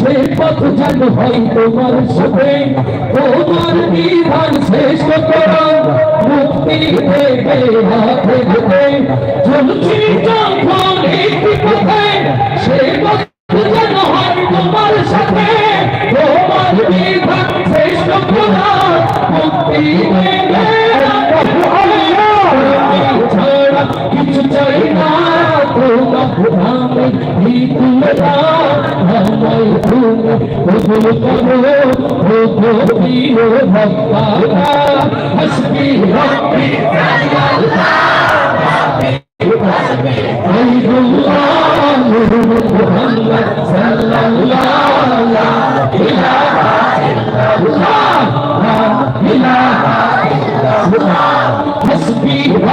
সে পথ যেন হয় তোমার সাথে। তোমার বিধান শ্রেষ্ঠ করো, মুক্তি হাতে হাতে চলছি একটি পথে যেন হয় তোমার সাথে। তোমার বিধান শ্রেষ্ঠ করো, মুক্তি দেবে কিছু চাই না আমি ভিতুলা আমায় তুমি কবুল করো প্রভু দিও ভক্তা হসবি রব্বি আল্লাহ মুহাম্মদ সাল্লাল্লাহু আলাইহি ওয়া সাল্লাম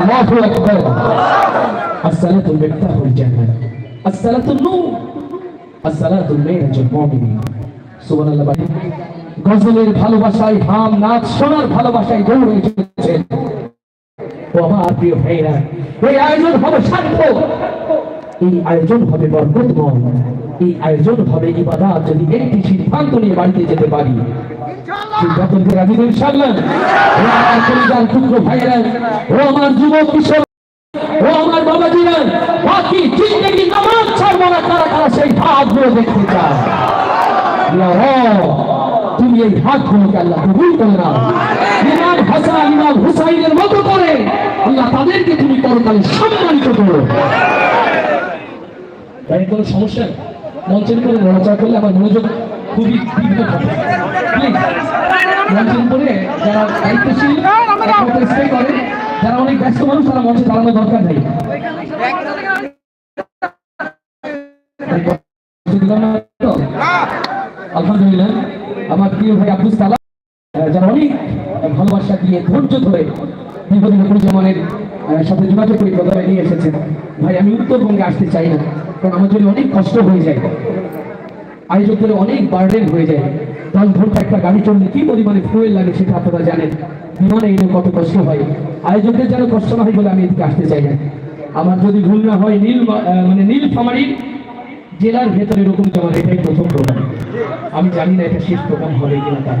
الله أكبر الصلاة مفتاح الجنة الصلاة النور الصلاة الميرج المؤمنين সুবহান আল্লাহ বাড়ি গজলের ভালোবাসায় হাম নাচ শোনার ভালোবাসায় দৌড়ে চলেছেন ও আমার প্রিয় ভাইরা এই আয়োজন হবে সার্থক এই আয়োজন হবে বরকতময় এই আয়োজন হবে ইবাদত। যদি একটি সিদ্ধান্ত নিয়ে বাড়িতে যেতে পারি না তুমি এই হাতগুলোকে আল্লাহ কবুল করে নাও ইমাম হাসান, ইমাম হুসাইনের মতো করে আল্লাহ তাদেরকে তুমি করতালে সম্মানিত করো। তাই কোনো সমস্যা। মঞ্চের উপরে নড়াচড়া করলে আমার মনোযোগ খুবই মঞ্চের উপরে যারা দায়িত্বশীল করে। যারা অনেক ব্যস্ত মানুষ, তারা মঞ্চে দাঁড়ানোর দরকার নেই। আমার প্রিয় ভাই আব্দুল সালাম যারা অনেক ভালোবাসা দিয়ে ধৈর্য ধরে দীর্ঘদিন পুরুষমানের সাথে যোগাযোগ করে নিয়ে এসেছেন। ভাই, আমি উত্তরবঙ্গে আসতে চাই না। কারণ আমার জন্য অনেক কষ্ট হয়ে যায়। আয়োজকদের অনেক বার্ডেন হয়ে যায়। দশ ঘণ্টা একটা গাড়ি চললে কি পরিমাণে ফুয়েল লাগে সেটা আপনারা জানেন। বিমানে এলে কত কষ্ট হয়। আয়োজকদের যেন কষ্ট না হয় বলে আমি এদিকে আসতে চাই না। আমার যদি ভুল না হয়, নীল মানে নীল ফামারি জেলার ভেতরে এরকম জমা এটাই প্রথম প্রোগ্রাম। আমি জানি না এটা শেষ প্রোগ্রাম হবে কিনা তা।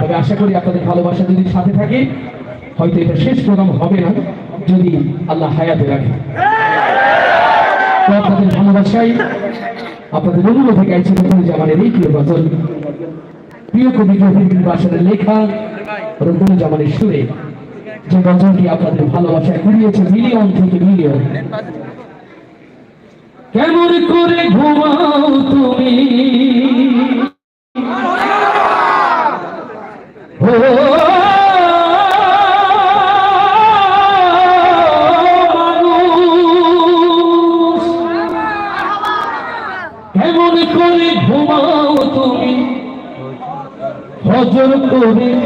তবে আশা করি আপনাদের ভালোবাসা যদি সাথে থাকে, হয়তো এটা শেষ প্রোগ্রাম হবে না, যদি আল্লাহ হায়াতে রাখে। আপনাদের ভালোবাসাই আপনাদের অনুরোধে গাইছে জামানের এই প্রিয় গজল প্রিয় কবি রবীন্দ্র বাসনের লেখা রকুল জামানের সুরে। যে গজলটি আপনাদের ভালোবাসায় কুড়িয়েছে মিলিয়ন থেকে মিলিয়ন। কেমন করে ঘুমাও তুমি?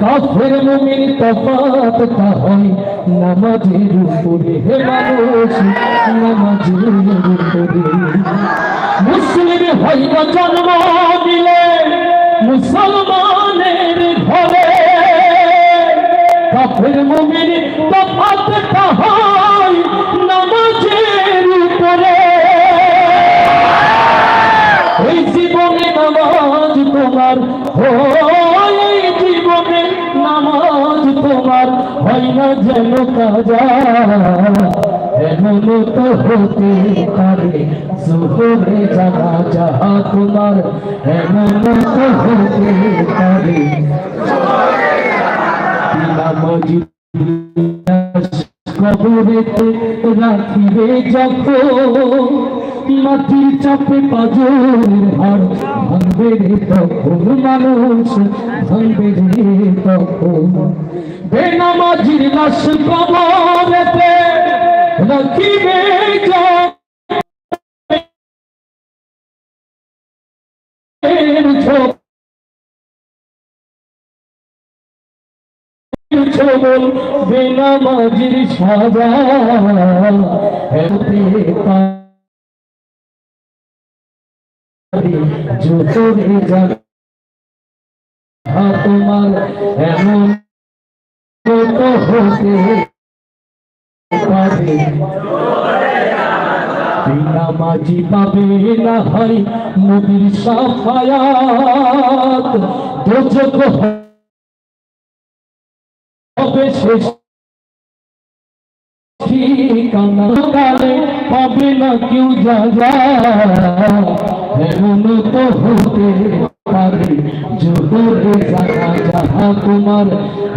কাফের মুমিন তফাত তা হয়। নামাজের উপরে হে মানুষ, নামাজের করে মুসলিম হইব জন্ম দিলে মুসলমানের ঘরে। কাফের মুমিন তফাতটা হয় হয় না যেন কাজা এমন তো হতে পারে। সুহরে জানা যাহা তোমার এমন তো হতে পারে। কবরেতে রাখিবে যখন মাটির চাপে পাজর ভাঙবে তখন মানুষ ভাঙবে তখন। বেনামাজির লাশ কবরেতে রাখিবে ছবল বেনামাজির সাজা জোরে জানা তোমার এমন নামাজি পাবে না হয় নদীর সাফায়াত। দোজক হবে পাবে না কেউ যা। যা এমন তো হতে পারে, জোহরে জানা যাহা তোমার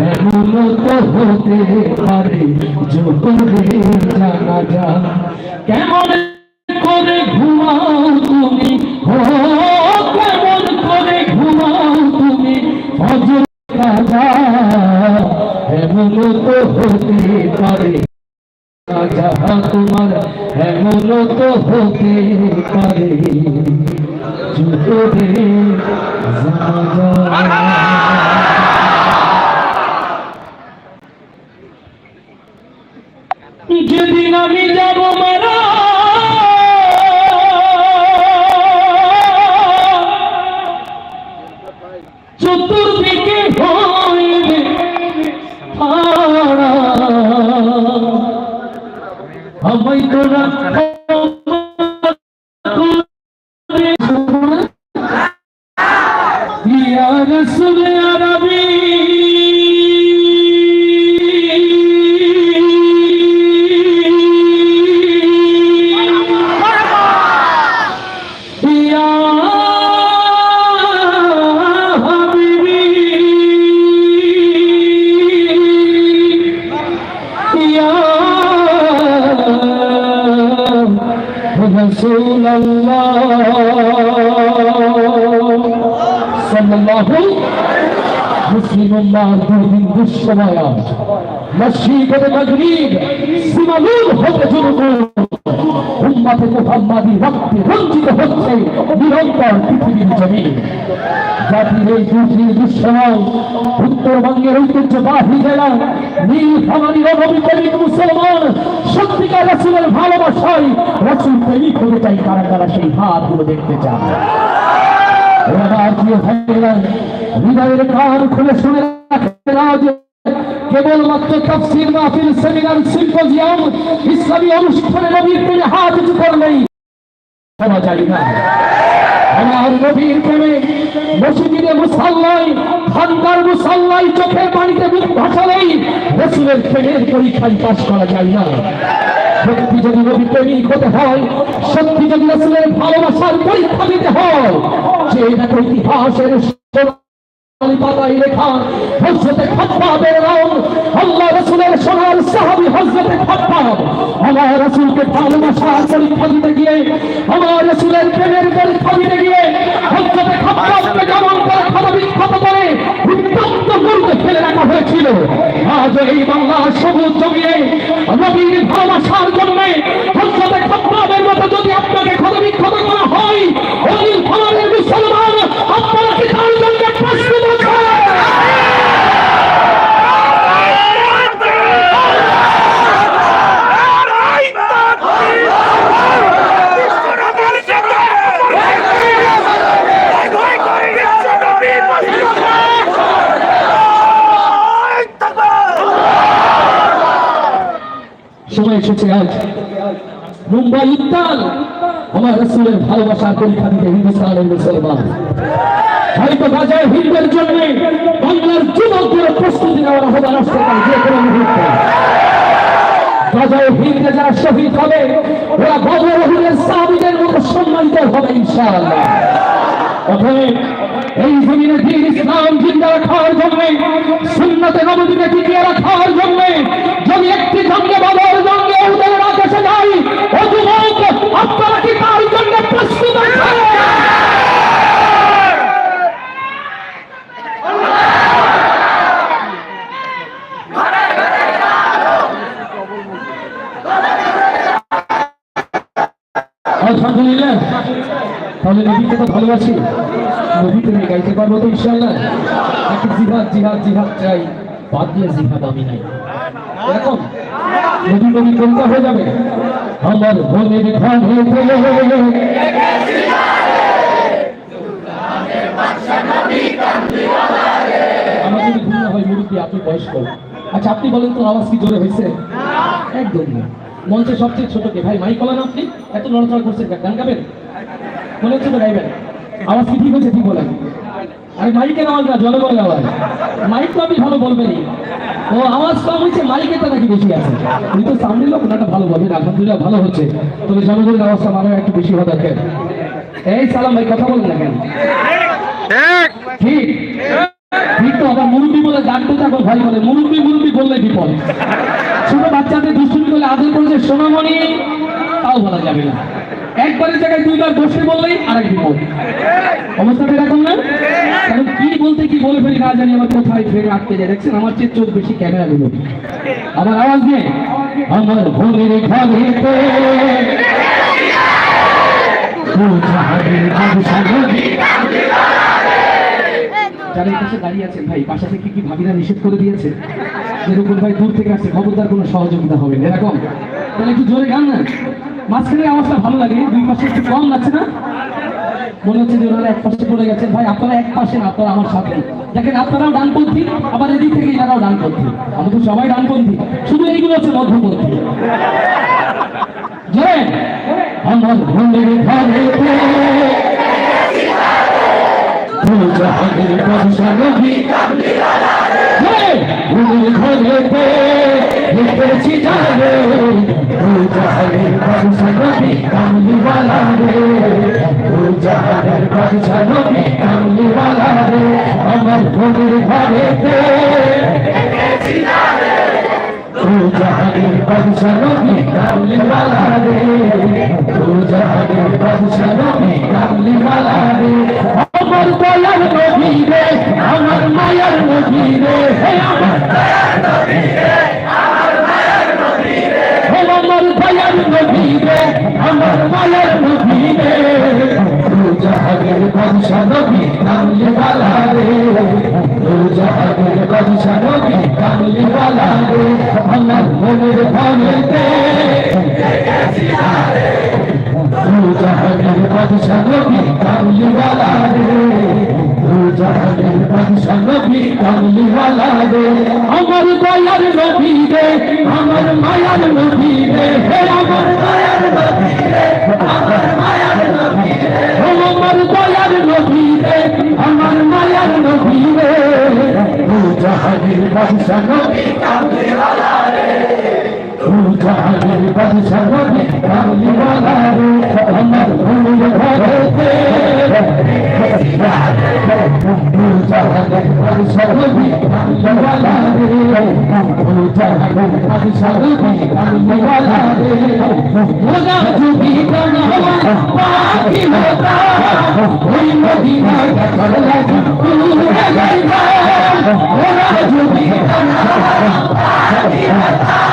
এমন তো হতে পারে, জোহরে জানা যা কেমন করে ঘুমাও তুমি? ও, কেমন করে ঘুমাও তুমি? অজর কাজা তো হতে পারে। তোমার এমন তো হতে পারে। رسول الله صلى الله মুসলিম উম্মাহ দুদিন দুঃসময়াত মসজিদে মাগরিব সিমালুল হতে জুরুকু উম্মতে মুহাম্মাদি রক্তে রঞ্জিত হচ্ছে নিরন্তর পৃথিবীর জমিন জাতির এই দুর্নীতির দুঃসময় উত্তরবঙ্গের ঐতিহ্যবাহী জেলা নীলফামারী নবী প্রেমিক মুসলমান, সত্যিকার রাসূলের ভালোবাসায় রাসূল প্রেমিক হতে চাই কারা কারা সেই হাতগুলো দেখতে ভাইরা হৃদয়ের কান খুলে শুনে আজ কেবলমাত্র তাফসীর মাহফিল, সেমিনার, সিম্পোজিয়াম, ইসলামী অনুষ্ঠানে হাত উঁচু আমার নবীর প্রেমে মসজিদে মুসাল্লাই, খানকার মুসাল্লাই চোখের পানিতে মুখ ভাসালেই রসুলের প্রেমের পরীক্ষায় পাশ করা যায় না। সত্যি যদি নবী প্রেমিক হতে হয়, সত্যি যদি রসুলের ভালোবাসার পরীক্ষা দিতে হয়, যে এটা ইতিহাসের পাতায় লেখা হজরতে খাব্বাবের নাম, আল্লাহ রসুলের সোনার সাহাবী হজরতে খাব্বাব আমার রসুলকে ভালোবাসার পরীক্ষা দিতে গিয়ে, আমার রসুলের প্রেমের পরীক্ষা দিতে গিয়ে হজরতে খাব্বাবকে যেমন খাতা বিখ্যাত করে উত্তপ্ত মুর্গে ফেলে রাখা হয়েছিল। আজ এই বাংলার সবুজ জমিয়ে নবীর ভালোবাসার জন্য হজরতে খাব্বাবের মতো যদি আপনাকে ক্ষত বিক্ষত করা হয় ওই ফলানের মুসলমান আপনারা কি তার জন্য প্রস্তুত আছেন Right back! এসেছে আজ মুম্বাই উত্তাল আমার রসুলের ভালোবাসার পরীক্ষা দিতে হিন্দুস্তানের মুসলমান। হয়তো বাজার হিন্দের জন্য বাংলার যুবকদের প্রস্তুতি নেওয়ার আহ্বান আসতে পারে যে কোনো মুহূর্তে। হিন্দে যারা শহীদ হবে, ওরা বদরহুলের সাহাবিদের মতো সম্মানিত হবে ইনশাআল্লাহ। অতএব এই জমিনে দিন ইসলাম জিন্দা রাখার জন্য, সুন্নতে নবীকে টিকিয়ে রাখার জন্য যদি একটি জঙ্গে বাবার জঙ্গে উদয়ের আকাশে যাই ও যুবক আপনারা কি তার জন্য প্রস্তুত আছেন আলহামদুলিল্লাহ নবীকে তো ভালোবাসি নবীকে নিয়ে গাইতে পারব তো ইনশাল্লাহ জিহাদ জিহাদ জিহাদ চাই? বাদ দিয়ে জিহাদ আমি নাই। নবী নবী হয়ে যাবে। আমার মনের আপনি আচ্ছা আপনি বলেন তো আওয়াজ কি জোরে হয়েছে? একদম মঞ্চে সবচেয়ে ছোট কে ভাই, মাইক বলেন আপনি। এত নড়াচড়া করছেন? গান গাবেন? মনে হচ্ছে তো গাইবেন? আওয়াজ কি ঠিক হয়েছে? ঠিক বলেন। আরে মাইকের আওয়াজ না জনগণের আওয়াজ। মাইক তো আপনি ভালো বলবেনই। ও আওয়াজ কম হয়েছে মাইকেরটা নাকি বেশি আছে। উনি তো সামনে লোক ওনাটা ভালো বলবেন আলহামদুলিল্লাহ ভালো হচ্ছে। তবে জনগণের আওয়াজটা মানে একটু বেশি হওয়া দরকার। এই সালাম ভাই কথা বলেন না কেন? ঠিক। ঠিক তো আবার মুরব্বী বলে ডাকতে থাকো ভাই বলে। মুরব্বী মুরব্বী বললে বিপদ। ছোট বাচ্চাদের দুষ্টুমি করলে আদর করে যে সোনামণি তাও বলা যাবে না। একবারের জায়গায় দুইবার বসে বললেই আরেক বিপদ অবস্থাটা এরকম না? কারণ কি বলতে কি বলে ফেলি না জানি, আমার কোথায় ফেরে আটকে যায় দেখছেন, আমার চেয়ে চোখ বেশি ক্যামেরা গুলো। আমার আওয়াজ নেই আমার ভোরের ঘরেতে যারা দাঁড়িয়ে আছেন ভাই পাশা থেকে কি ভাবিরা নিষেধ করে দিয়েছে? যেরকম ভাই দূর থেকে আসছে, খবরদার কোনো সহযোগিতা হবে এরকম? তাহলে একটু জোরে গান না? মাঝখানে আওয়াজটা ভালো লাগে, দুই পাশে একটু কম লাগছে না? মনে হচ্ছে যে ওনারা এক পাশে পড়ে গেছেন। ভাই, আপনারা এক পাশে না, আপনারা আমার সাথে। দেখেন, আপনারাও ডানপন্থী, আবার এদিক থেকে এনারাও ডানপন্থী। আমরা তো সবাই ডানপন্থী। শুধু এইগুলো হচ্ছে মধ্যপন্থী। আমার ঘরের ঘরেতে জাহানের বাদশা নবী ভূমির ঘরেতে লিখেছি ও জাহানের বাদশা নবী কামলিওয়ালা রে জাহানের বাদশা নবী কামলিওয়ালা রে আমার ভূমির ঘরেতে ও জাহানের বাদশা নবী কামলিওয়ালা রে জাহানের বাদশা নবী কামলিওয়ালা রে আমার দয়ার নবী রে আমার মায়ার নবী রে হে আমার দয়ার নবী রে আমার মায়ার নবী রে হে আমার দয়ার রে রে আমার মনের ভাঙেতে জাহানের বাদশা নবী কামলিওয়ালা রে ও জাহানের বাদশা নবী কামলিওয়ালা রে আমার দয়ার নবী রে আমার মায়ার নবী রে হে আমার মায়ার নবী রে আমার মায়ার নবী রে আমার দয়ার নবী রে আমার মায়ার নবী রে ও জাহানের বাদশা নবী কামলিওয়ালা রে ও জাহানের বাদশা নবী কামলিওয়ালা রে আমার ভূমির ঘরেতে ও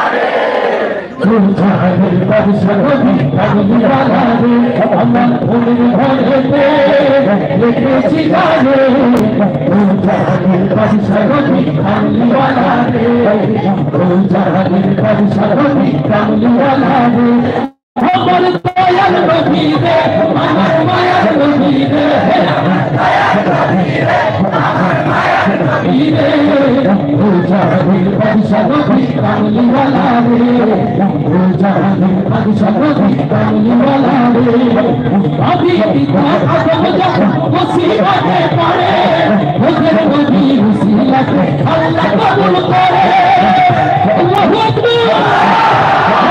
রে আমার মনের ঘরেতে লিখেছি গানে ও জাহানের বাদশা নবী কামলিওয়ালা রে ও জাহানের বাদশা নবী কামলিওয়ালা রে আমার দয়াল নবী রে আমার বাদশা নবী কামলিওয়ালা রে ও জাহানের বাদশা নবী কামলিওয়ালা রে আবি পিতা আদম যখন মুসিবতে পড়ে ওদের নবী মুসিবতে আল্লাহ কবুল করে আল্লাহু আকবার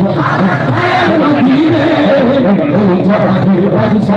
আমার জাহানের বাদশা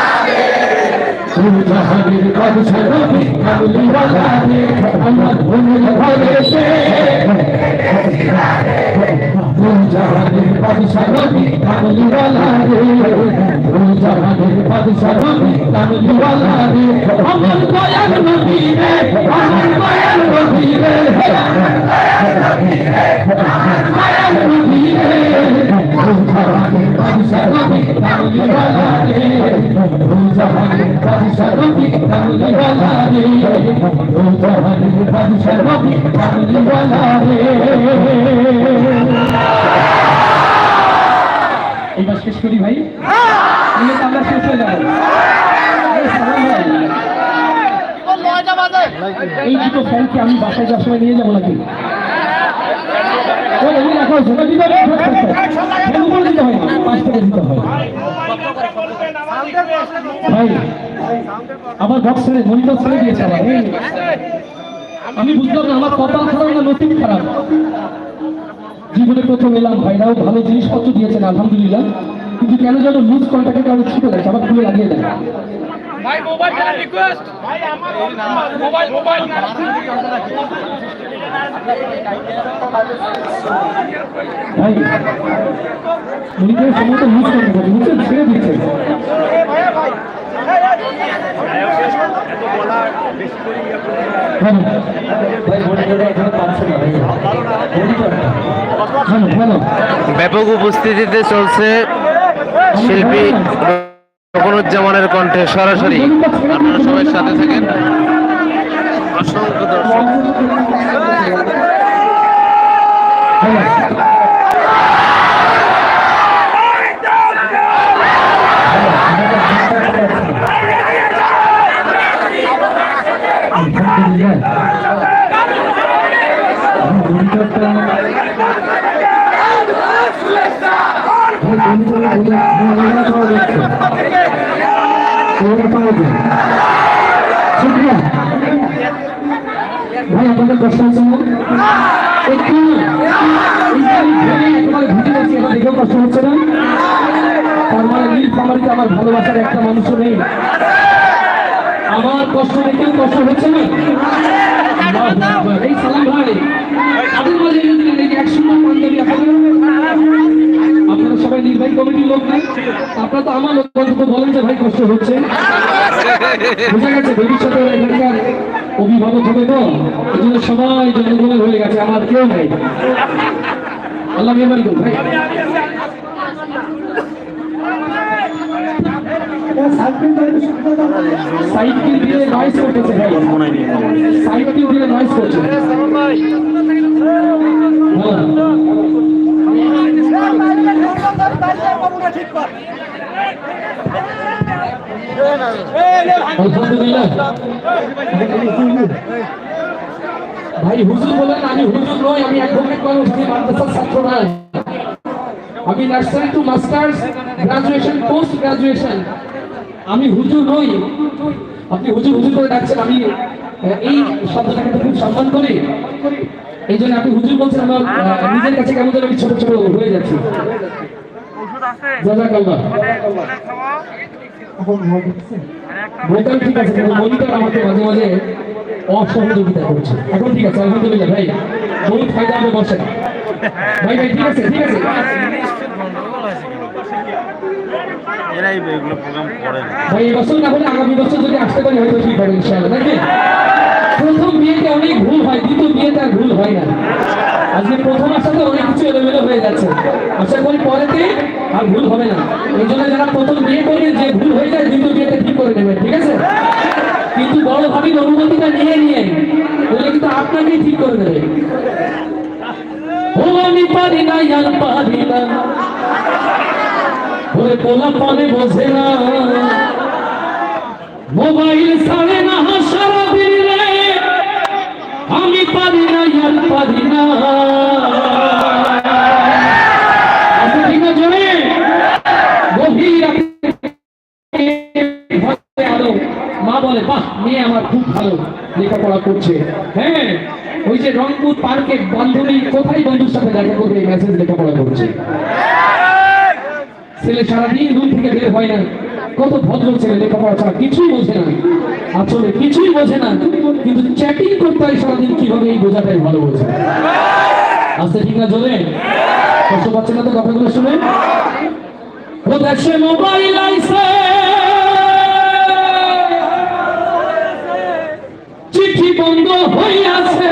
জাহানের বাদশা নবী কামলিওয়ালা রে আমার ভুল ঘরেতে জাহানের বাদশা নবী কামলিওয়ালা রে জাহানের বাদশা নবী কামলিওয়ালা রে আমার দয়াল নবী রে আমার দয়াল নবী রে আমার দয়াল নবী রে এইবার শেষ করি ভাই আমরা শেষ হয়ে যাব। এই দুটো ফ্যানকে আমি বাসায় যাওয়ার সময় নিয়ে যাব নাকি আমার বক্স ছেড়ে মনিটর ছেড়ে দিয়েছে আবার আমি বুঝলাম না আমার কপাল খারাপ না। নসিব খারাপ জীবনে প্রথম এলাম ভাইরাও ভালো জিনিসপত্র দিয়েছেন আলহামদুলিল্লাহ কিন্তু কেন যেন লুজ কন্ট্যাক্টে কারও ছুটে যাচ্ছে আবার খুলে লাগিয়ে দেয় ভাই মোবাইল রিকোয়েস্ট ভাই আমার মোবাইল মোবাইল লুজ কন্ট্যাক্ট করছে ছেড়ে দিচ্ছে ব্যাপক উপস্থিতিতে চলছে শিল্পী রকনুজ্জামানের কণ্ঠে সরাসরি। আপনারা সবাই সাথে থাকেন। অসংখ্য দর্শক। ভাই আপনাদের কষ্ট হচ্ছে না? একটু মানে আমার ভালোবাসার একটা নেই। আমার হচ্ছে না? আপনারা সবাই নির্বাহী কমিটির লোক না? আপনারা তো আমার লোক, বলেন যে ভাই কষ্ট হচ্ছে। বোঝা গেছে ভবিষ্যতে অভিভাবক হবে তো এই জন্য সবাই জনগণের হয়ে গেছে আমার কেউ নেই আল্লাহ ভাই সাইকেল দিয়ে নয়েজ করতেছে ভাই সাইকেল দিয়ে নয়েজ করছে হ্যাঁ। ভাই, হুজুর বলেন আমি হুজুর নই, আমি মাদ্রাসার ছাত্র নয় আমি nursery to masters graduation post graduation আমি হুজুর নই। আপনি হুজুর হুজুর করে ডাকছেন, আমি এই শব্দটাকে খুব সম্মান করি। এই জন্য আপনি হুজুর বলছেন, আমার নিজের কাছে কেমন যেন আমি ছোট ছোট হয়ে যাচ্ছি। জাজাকাল্লাহ। ভোকাল ঠিক আছে কিন্তু মনিটর আমাকে মাঝে মাঝে অসহযোগিতা করছে। এখন ঠিক আছে আলহামদুলিল্লাহ ভাই। বহুত ফায়দা হবে বসে ভাই ভাই ঠিক আছে ঠিক আছে। এরাই এগুলো প্রোগ্রাম করে ভাই এবছর না হলে আগামী বছর যদি আসতে পারি, হয়তো ঠিক হবে, ইনশাআল্লাহ, নাকি? প্রথম বিয়েতে অনেক ভুল হয়, দ্বিতীয় বিয়েতে আর ভুল হয় না। আজকে প্রথম আসাতে অনেক কিছু এলোমেলো হয়ে যাচ্ছে। আশা করি পরেতে আর ভুল হবে না। এই জন্য যারা প্রথম বিয়ে করবেন যে ভুল হয়ে যায়, দ্বিতীয় বিয়েতে ঠিক করে নেবেন ঠিক আছে? কিন্তু বড় ভাবির অনুমতিটা নিয়ে নিয়ে, বলে কিন্তু আপনাকেই ঠিক করে দেবে। ও আমি পারি না আর পারি না। ওরে পোলা পানে বোঝে না। মোবাইল ছাড়ে না সারা দিন আমি পারি না আর পারি না। মা বলে, বাহ খুব ভালো লেখাপড়া করছে। হ্যাঁ ওই যে রংপুর পার্কে বান্ধবী, কোথায় বন্ধুর সাথে দেখা করবে মেসেজ লেখাপড়া করছে ছেলে সারাদিন রুম থেকে বের হয় না। কত ভদ্র ছেলে লেখাপড়া ছাড়া কিছুই বোঝে না। আসলে কিছুই বোঝে না, কিন্তু চ্যাটিং করতে হয় সারাদিন কীভাবে এই বোঝাটাই ভালো বোঝে। আস্তে ঠিক না চলে কষ্ট পাচ্ছে না তো কথাগুলো শুনে? মোবাইল আইছে? চিঠি বন্ধ হইয়াছে।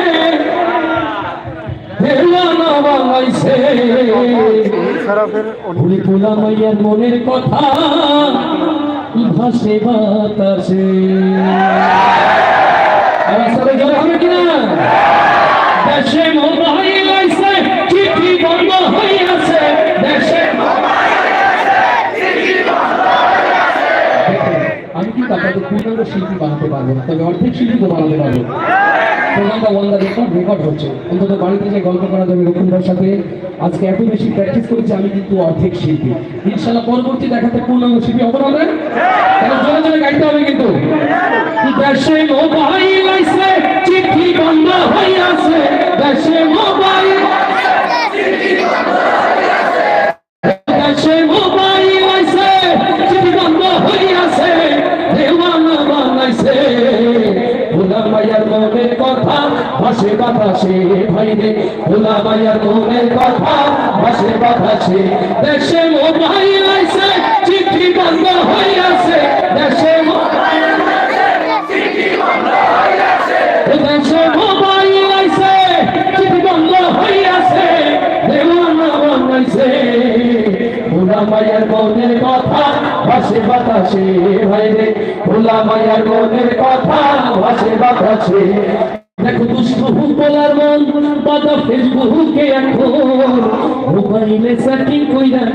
ভুলি পোলা মাইয়ার মনের কথা ভাসে বাতাসে আওয়াজ সবাই জোরে হবে কিনা? দেশে মোবাইল আইছে চিঠি বন্ধ হইয়াছে দেশে আমি আপনাদের পূর্ণাঙ্গ শিল্পী বানাতে পারব না তবে অর্ধেক শিল্পী বানাতে পারব। প্রোগ্রামটা ওয়ান দা রেকর্ড রেকর্ড হচ্ছে। অন্তত বাড়িতে যে গল্প করা যাবে রকুনদার সাথে আজকে এত বেশি প্র্যাকটিস করেছি, আমি কিন্তু অর্ধেক শিল্পী। ইনশাল্লাহ পরবর্তী দেখাতে পূর্ণাঙ্গ শিল্পী না আমরা? তাহলে জোরে জোরে গাইতে হবে কিন্তু। দেশে মোবাইল আইছে চিঠি বন্ধ হইয়াছে দেশে মোবাইল বাতাসে দেশে মোবাইল আইছে চিঠি বন্ধ হইয়াছে দেশে মোবাইল দেশে মোবাইল আইছে চিঠি বন্ধ হইয়াছে দেওয়ানা বানাইছে। ভোলা মায়ার মনের কথা, ভাসে বাতাসে ভাই রে। ভোলা মায়ার মনের কথা, ভাসে বাতাসে। বলার মন বাদা ফেসবুকে এখন। মোবাইলে সেটিং কইরা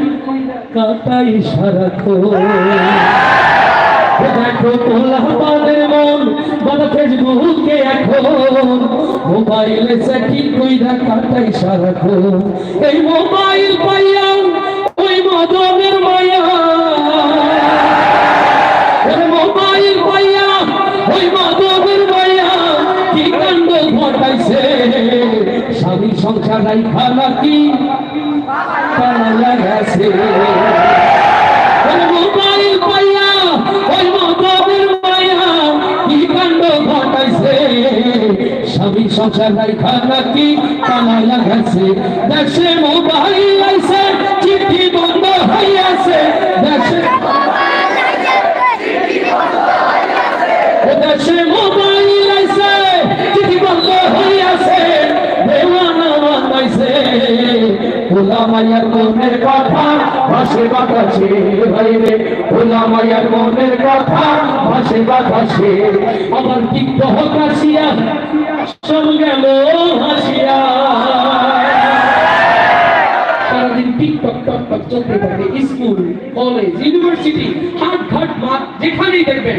কাটাই সারাক্ষণ। দেখো পানের মন বাবা ফেসবুকে এখন। মোবাইলে সেটিং কইরা কাটাই সারাক্ষণ। এই মোবাইল পাইয়া ওই মদনের মায়া ওরে মোবাইল পাইয়া ওই মদনের মায়া কি কাণ্ড ঘটাইছে স্বামী সংসার রাইখা নাকি? পালা গেছে। মোবাইল পাইয়া, ওই মদনের মায়া কি কাণ্ড ঘটাইছে? স্বামী সংসার রাইখা নাকি? কামাইয়া গেছে। দেশে মোবাইল আইছে, চিঠি বন্ধ হইয়াছে। দেশে দেশে মায়ার মনের কথা ভাসে বাতাসে ভাইরে। ভোলা মায়ার মনের কথা ভাসে বাতাসে আমার তিক্ত হকাশিয়া সব গেল হাসিয়া। সারাদিন যেখানেই দেখবেন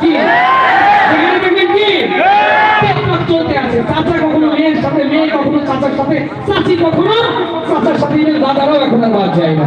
কি যেখানে দেখবেন কি টিকটক চলতে আছে চাচা কখনো মেয়ের সাথে মেয়ে কখনো চাচার সাথে চাচি কখনো চাচার সাথে দাদারাও এখন আর বাদ যায় না।